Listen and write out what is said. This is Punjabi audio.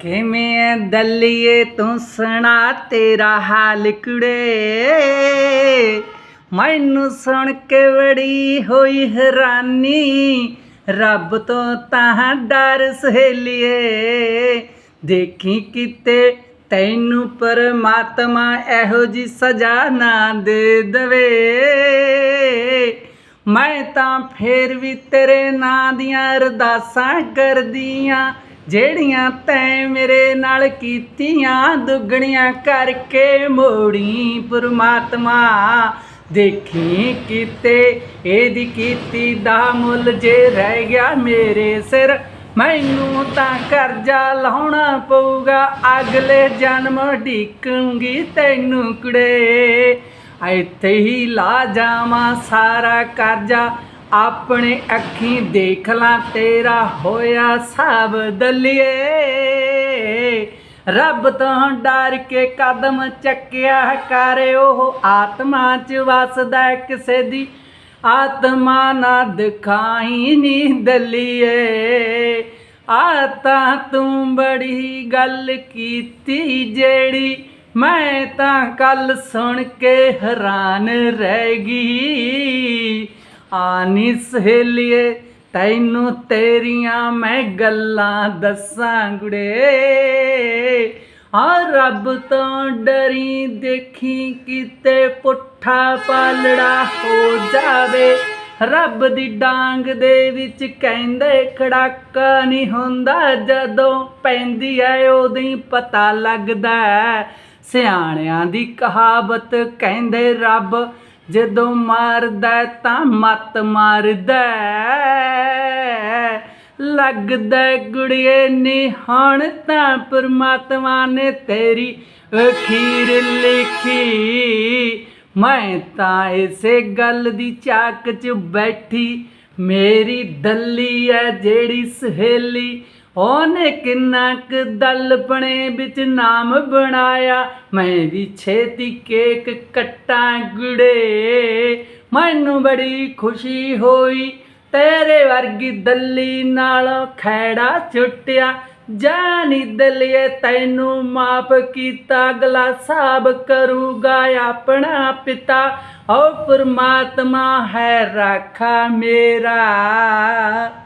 ਕਿਵੇਂ ਐ ਦੱਲੀਏ ਤੂੰ ਸੁਣਾ ਤੇਰਾ ਹਾਲ ਕੁੜੇ ਮੈਨੂੰ ਸੁਣ ਕੇ ਬੜੀ ਹੋਈ ਹੈਰਾਨੀ, ਰੱਬ ਤੋਂ ਤਾਂ ਡਰ ਸਹੇਲੀਏ। ਦੇਖੀ ਕਿਤੇ ਤੈਨੂੰ ਪਰਮਾਤਮਾ ਇਹੋ ਜੀ ਸਜ਼ਾ ਨਾ ਦੇ ਦਵੇ। ਮੈਂ ਤਾਂ ਫੇਰ ਵੀ ਤੇਰੇ ਨਾਂ ਦੀਆਂ ਅਰਦਾਸਾਂ ਕਰਦੀਆਂ ਜਿਹੜੀਆਂ ਤੈਂ ਮੇਰੇ ਨਾਲ ਕੀਤੀਆਂ, ਦੁੱਗਣੀਆਂ ਕਰਕੇ ਮੋੜੀ ਪਰਮਾਤਮਾ। ਦੇਖੀ ਕਿਤੇ ਇਹਦੀ ਕੀਤੀ ਦਾ ਮੁੱਲ ਜੇ ਰਹਿ ਗਿਆ ਮੇਰੇ ਸਿਰ, ਮੈਨੂੰ ਤਾਂ ਕਰਜ਼ਾ ਲਾਉਣਾ ਪਊਗਾ। ਅਗਲੇ ਜਨਮ ਢੀਕੂੰਗੀ ਤੈਨੂੰ ਕੁੜੇ। ਇੱਥੇ ਹੀ ਲਾ ਜਾਵਾਂ ਸਾਰਾ ਕਰਜ਼ਾ। ਆਪਣੇ ਅੱਖੀਂ ਦੇਖ ਲਾਂ, ਤੇਰਾ ਹੋਇਆ ਸਭ ਦਲੀਏ। ਰੱਬ ਤੋਂ ਡਰ ਕੇ ਕਦਮ ਚੱਕਿਆ ਕਰ, ਉਹ ਆਤਮਾ ਚ ਵਸਦਾ ਕਿਸੇ ਦੀ। ਆਤਮਾ ਨਾ ਦਿਖਾਈ ਨੀ ਦਲੀਏ। ਆ ਤਾਂ ਤੂੰ ਬੜੀ ਗੱਲ ਕੀਤੀ, ਜਿਹੜੀ ਮੈਂ ਤਾਂ ਕੱਲ ਸੁਣ ਕੇ ਹੈਰਾਨ ਰਹਿ ਗਈ। ਆਨੀ ਸਹੇਲੀਏ ਤੈਨੂੰ ਤੇਰੀਆਂ ਮੈਂ ਗੱਲਾਂ ਦੱਸਾਂ ਗੁੜੇ। ਆ ਰੱਬ ਤੋਂ ਡਰੀ ਦੇਖੀ ਕਿਤੇ ਪੁੱਠਾ ਪਾਲੜਾ ਹੋ ਜਾਵੇ। ਰੱਬ ਦੀ ਡਾਂਗ ਦੇ ਵਿੱਚ ਕਹਿੰਦੇ ਖੜਾਕਾ ਨਹੀਂ ਹੁੰਦਾ, ਜਦੋਂ ਪੈਂਦੀ ਐ ਉਦੋਂ ਹੀ ਪਤਾ ਲੱਗਦਾ ਸਿਆਣਿਆਂ ਦੀ ਕਹਾਵਤ ਕਹਿੰਦੇ ਰੱਬ ਜਦੋਂ ਮਾਰਦਾ ਤਾਂ ਮੱਤ ਮਾਰਦਾ ਲੱਗਦਾ ਗੁੜੀਏ ਨੀ ਹੁਣ ਤਾਂ ਪਰਮਾਤਮਾ ਨੇ ਤੇਰੀ ਅਖੀਰ ਲਿਖੀ। ਮੈਂ ਤਾਂ ਇਸੇ ਗੱਲ ਦੀ ਚਾਕ 'ਚ ਬੈਠੀ। ਮੇਰੀ ਦੱਲੀ ਐ ਜਿਹੜੀ ਸਹੇਲੀ ਉਹਨੇ ਕਿੰਨਾ ਕੁ ਦਲਪਣੇ ਵਿੱਚ ਨਾਮ ਬਣਾਇਆ? ਮੈਂ ਵੀ ਛੇਤੀ ਕੇਕ ਕੱਟਾਂ ਗੁੜੇ। ਮੈਨੂੰ ਬੜੀ ਖੁਸ਼ੀ ਹੋਈ। ਤੇਰੇ ਵਰਗੀ ਦੱਲੀ ਨਾਲ ਖੈੜਾ ਛੁੱਟਿਆ। ਜਾਨੀ ਦਲੀਏ, ਤੈਨੂੰ ਮਾਫ ਕੀਤਾ, ਅਗਲਾ ਸਾਬ ਕਰੂਗਾ ਆਪਣਾ ਪਿਤਾ। ਓ ਪਰਮਾਤਮਾ, ਹੈ ਰਾਖਾ ਮੇਰਾ।